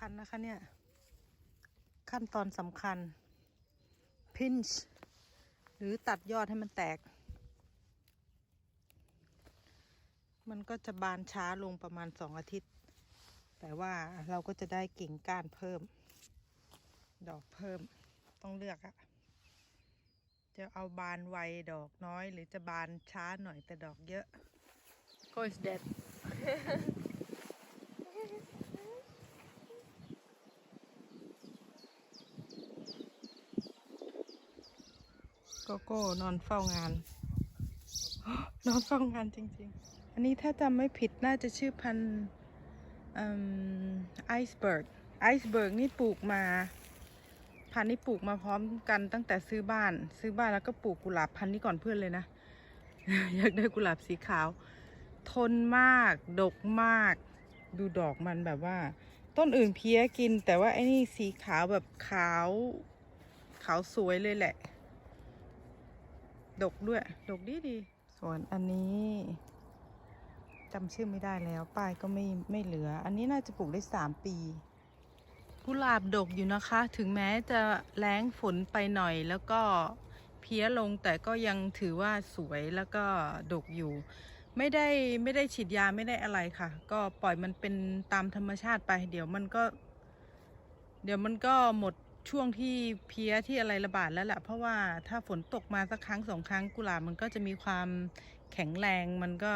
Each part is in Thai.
ำคัญนะคะเนี่ย ขั้นตอนสำคัญ pinch หรือตัดยอดให้มันแตก มันก็จะบานช้าลงประมาณสองอาทิตย์ แต่ว่าเราก็จะได้กิ่งก้านเพิ่ม ดอกเพิ่มต้องเลือกอะจะเอาบานไวดอกน้อย หรือจะบานช้าหน่อยแต่ดอกเยอะก็ is dead โกโก้นอนเฝ้างาน นอนเฝ้างานจริงๆ อันนี้ถ้าจำไม่ผิดน่าจะชื่อพันธุ์ไอซ์เบิร์ก ไอซ์เบิร์กนี่ปลูกมา พันธุ์นี้ปลูกมาพร้อมกันตั้งแต่ซื้อบ้าน ซื้อบ้านแล้วก็ปลูกกุหลาบพันธุ์นี้ก่อนเพื่อนเลยนะ อยากได้กุหลาบสีขาว ทนมาก ดกมาก ดูดอกมันแบบว่า ต้นอื่นเพี้ยกิน แต่ว่าไอ้นี่สีขาวแบบขาว ขาวสวยเลยแหละ ดกด้วย ดกดีดีส่วนอันนี้จำชื่อไม่ได้แล้วป้ายก็ไม่ไม่เหลือ อันนี้น่าจะปลูกได้สามปีกุหลาบดกอยู่นะคะ ถึงแม้จะแล้งฝนไปหน่อยแล้วก็เพี้ยลงแต่ก็ยังถือว่าสวยแล้วก็ดกอยู่ ไม่ได้ไม่ได้ฉีดยาไม่ได้อะไรค่ะ ก็ปล่อยมันเป็นตามธรรมชาติไป เดี๋ยวมันก็ เดี๋ยวมันก็หมด ช่วงที่เพี้ยที่อะไรระบาดแล้วแหละเพราะว่าถ้าฝนตกมาสักครั้งสองครั้งกุหลาบมันก็จะมีความแข็งแรงมันก็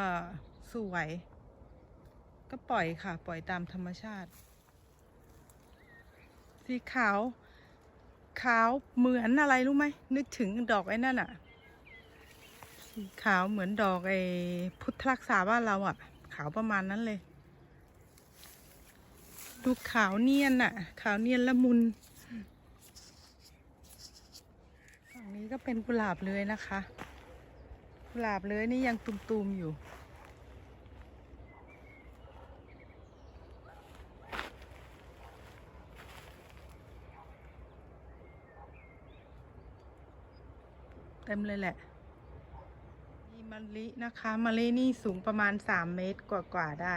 สู้ไหวก็ปล่อยค่ะ ปล่อยตามธรรมชาติ สีขาว ขาวเหมือนอะไรรู้ไหมนึกถึงดอกไอ้นั่นอะสีขาวเหมือนดอกไอ้พุทธรักษาบ้านเราอะขาวประมาณนั้นเลย ดูขาวเนียนอะขาวเนียนละมุนฝั่ง นี้ก็เป็นกุหลาบเลยนะคะ กุหลาบเลยนี่ยังตุ่มๆอยู่ เต็มเลยแหละมีมะลินะคะมะลินี่สูงประมาณ 3 เมตรกว่าๆได้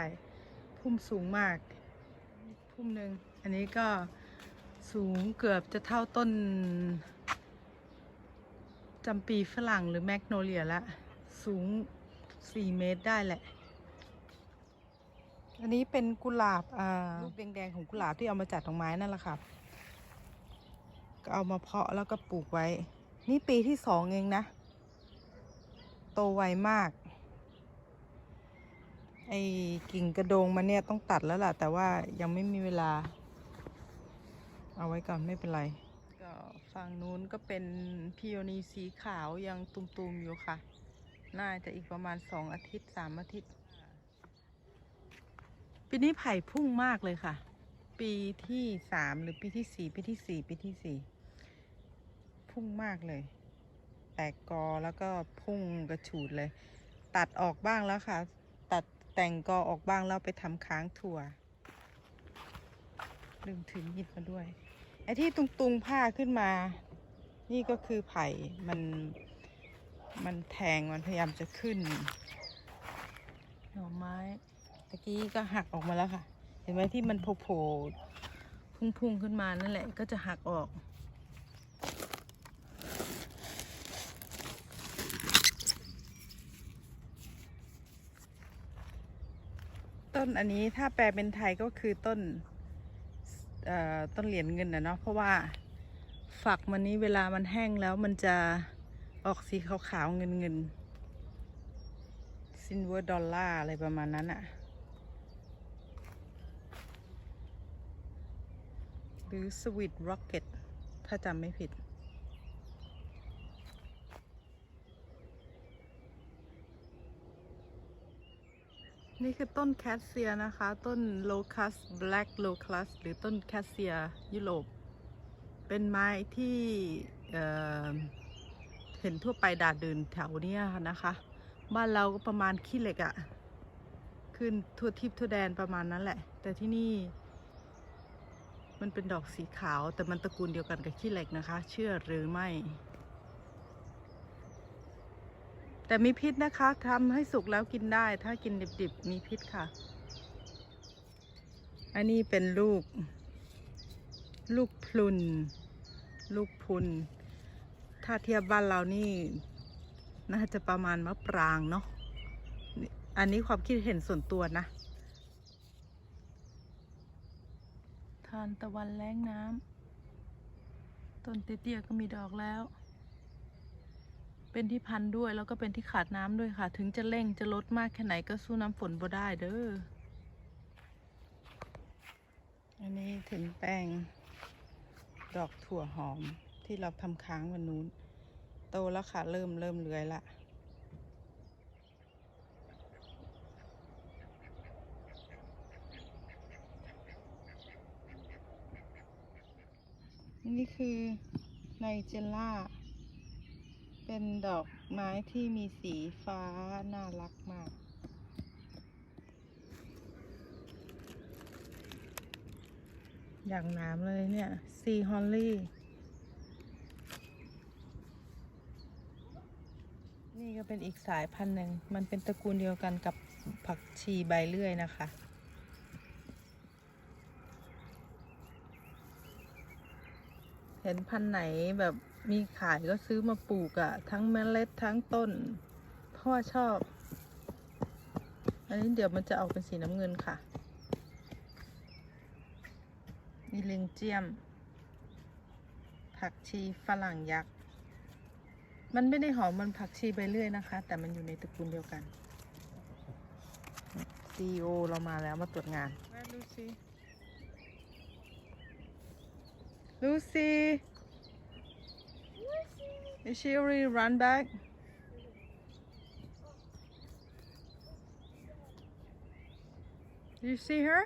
พุ่มสูงมาก พุ่มหนึ่งอันนี้ก็สูงเกือบจะเท่าต้น จำปีฝรั่งหรือแมกโนเลียละสูง 4 เมตรได้แหละ อันนี้เป็นกุหลาบอ่าลูกแดง ๆ ของกุหลาบที่เอามาจัดดอกไม้นั่นแหละครับก็เอามาเพาะแล้วก็ปลูกไว้ นี่ปีที่สองเองนะ โตไวมาก ไอ้กิ่งกระโดงมันเนี่ยต้องตัดแล้วล่ะ แต่ว่ายังไม่มีเวลา เอาไว้ก่อนไม่เป็นไร ฝั่งนู้นก็เป็นพิโอนีสีขาวยังตุ่มๆอยู่ค่ะ น่าจะอีกประมาณสองอาทิตย์สามอาทิตย์ ปีนี้ไผ่พุ่งมากเลยค่ะ ปีที่สามหรือปีที่สี่ปีที่สี่ปีที่สี่พุ่งมากเลย แตกกอแล้วก็พุ่งกระฉูดเลย ตัดออกบ้างแล้วค่ะ ตัดแต่งกอออกบ้างแล้วไปทำค้างถั่วลืมถือมีดมาด้วย ไอ้ที่ตุงตุงๆผ้าขึ้นมา นี่ก็คือไผ่มันมันแทงมันพยายามจะขึ้นหน่อไม้ตะกี้ก็หักออกมาแล้วค่ะ เห็นไหมที่มันโผล่พุ่งๆขึ้นมานั่นแหละก็จะหักออกต้นอันนี้ถ้าแปลเป็นไทยก็คือต้น ต้นเหรียญเงินนะเนาะเพราะว่าฝักมันนี้เวลามันแห้งแล้วมันจะออกสีขาวๆเงินเงินซินเวอร์ดอลลาร์อะไรประมาณนั้นอะหรือสวิตร็อกเก็ตถ้าจำไม่ผิด นี่คือต้นแคสเซียนะคะ ต้นโลคัสแบล็กโลคัสหรือต้นแคสเซียยุโรป เป็นไม้ที่เเห็นทั่วไปดาดเดินแถวเนี้ยนะคะ บ้านเราก็ประมาณขี้เหล็กอะขึ้นทั่วทิพทั่วแดนประมาณนั้นแหละ แต่ที่นี่ มันเป็นดอกสีขาวแต่มันตระกูลเดียวกันกับขี้เหล็กนะคะ เชื่อหรือไม่ แต่มีพิษนะคะทำให้สุกแล้วกินได้ ถ้ากินดิบๆ มีพิษค่ะ อันนี้เป็นลูก ลูกพลุน ลูกพลุน ถ้าเทียบบ้านเรานี่ น่าจะประมาณมะปรางเนาะ อันนี้ความคิดเห็นส่วนตัวนะ ทานตะวันแรงน้ำต้นเตี้ยๆก็มีดอกแล้ว เป็นที่พันด้วยแล้วก็เป็นที่ขาดน้ำด้วยค่ะ ถึงจะเร่งจะลดมากแค่ไหนก็สู้น้ำฝนบ่ได้เด้อ อันนี้ถึงแป้งดอกถั่วหอมที่เราทำค้างวันนู้น โตแล้วค่ะ เริ่มเริ่มเลื้อยละนี่คือไนเจล่า เป็นดอกไม้ที่มีสีฟ้าน่ารักมาก อย่างน้ำเลยเนี่ย ซีฮอลลี่ นี่ก็เป็นอีกสายพันธุ์หนึ่ง มันเป็นตระกูลเดียวกันกับผักชีใบเลื่อยนะคะเห็นพันธุ์ไหนแบบ มีขายก็ซื้อมาปลูกอะทั้งเมล็ดทั้งต้น เพราะว่าชอบ อันนี้เดี๋ยวมันจะออกเป็นสีน้ำเงินค่ะ มีลิงเจียม ผักชีฝรั่งยักษ์ มันไม่ได้หอมมันผักชีใบเลื่อยนะคะ แต่มันอยู่ในตระกูลเดียวกัน CEO เรามาแล้วมาตรวจงาน Lucy Lucy Is she already run back? Do you see her?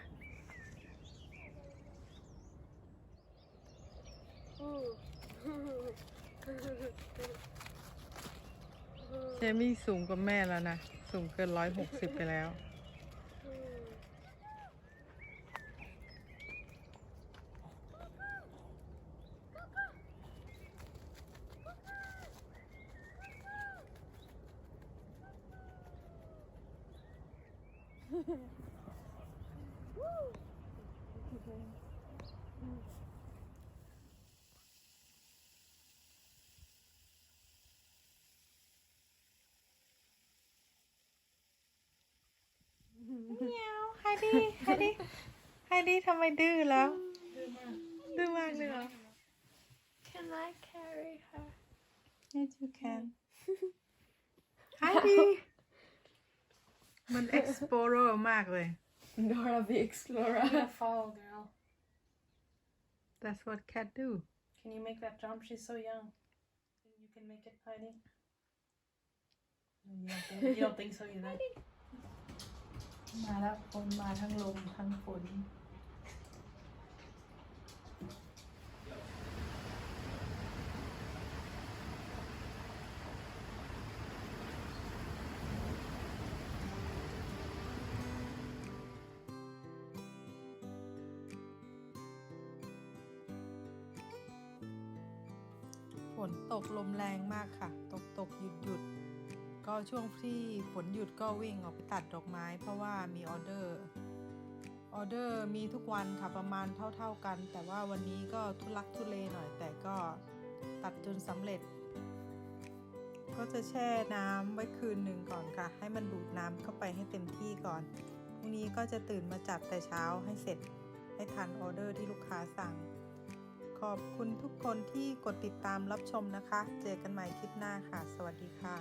เจมี่สูงกว่าแม่แล้วนะ สูงเกินร้อยหกสิบไปแล้ว เมียวไฮดี้ไฮดี้ไฮดี้ทำไมดื้อแล้ว ดื้อมากเลยเหรอ Can I carry her? Yes you can ไฮดี้ มัน explorer มากเลย Nora the Explorer. fall, girl. That's what cat do Can you make that jump? She's so young. You can make it, Heidi. You don't think, you don't think so either. มาแล้วฝนมาทั้งลมทั้งฝน นตกลมแรงมากค่ะ ตกตกหยุดหยุดก็ช่วงที่ฝนหยุดก็วิ่งออกไปตัดดอกไม้ เพราะว่ามีออเดอร์ออเดอร์มีทุกวันค่ะประมาณเท่าๆกัน แต่ว่าวันนี้ก็ทุลักทุเลหน่อย แต่ก็ตัดจนสำเร็จ ก็จะแช่น้ำไว้คืนหนึ่งก่อนค่ะ ให้มันดูดน้ำเข้าไปให้เต็มที่ก่อนพรุ่งนี้ก็จะตื่นมาจัดแต่เช้าให้เสร็จให้ทันออเดอร์ที่ลูกค้าสั่ง ขอบคุณทุกคนที่กดติดตามรับชมนะคะ เจอกันใหม่คลิปหน้าค่ะ สวัสดีค่ะ